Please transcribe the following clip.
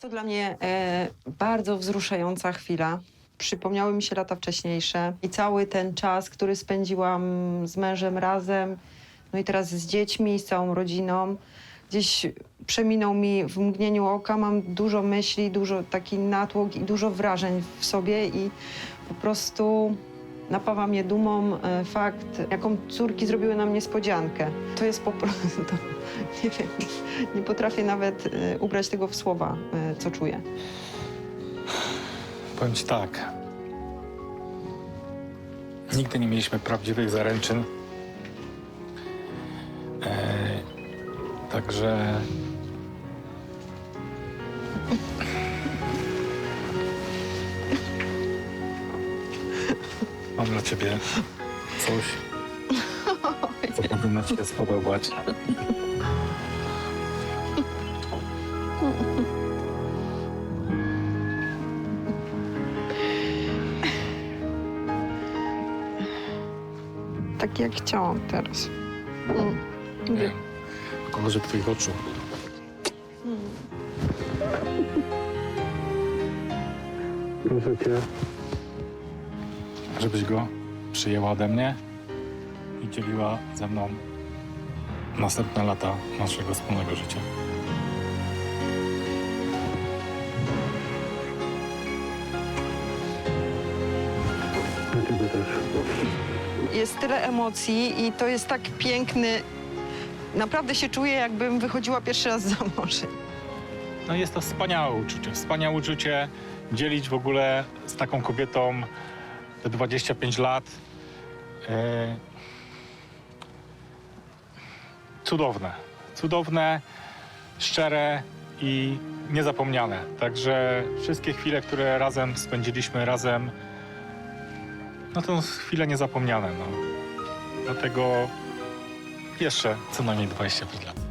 Jest to dla mnie e, bardzo wzruszająca chwila. Przypomniały mi się lata wcześniejsze i cały ten czas, który spędziłam z mężem razem, no i teraz z dziećmi, z całą rodziną. Gdzieś przeminął mi w mgnieniu oka, mam dużo myśli, dużo taki natłok i dużo wrażeń w sobie i po prostu napawa mnie dumą e, fakt, jaką córki zrobiły nam niespodziankę. To jest po prostu, nie wiem, nie potrafię nawet e, ubrać tego w słowa, e, co czuję. Powiem ci tak. Nigdy nie mieliśmy prawdziwych zaręczyn. E, także. Mam dla ciebie coś, co powinno ci się spodobać. Tak jak chciałam teraz. Mm. Nie. Kolorze twoich oczu. Proszę cię. Żebyś go przyjęła ode mnie i dzieliła ze mną następne lata naszego wspólnego życia. Jest tyle emocji i to jest tak piękny. Naprawdę się czuję, jakbym wychodziła pierwszy raz za morze. No jest to wspaniałe uczucie. Wspaniałe uczucie dzielić w ogóle z taką kobietą te 25 lat. E, Cudowne. Cudowne, szczere i niezapomniane. Także wszystkie chwile, które razem spędziliśmy, razem, no to chwile niezapomniane. No. Dlatego jeszcze co najmniej 25 lat.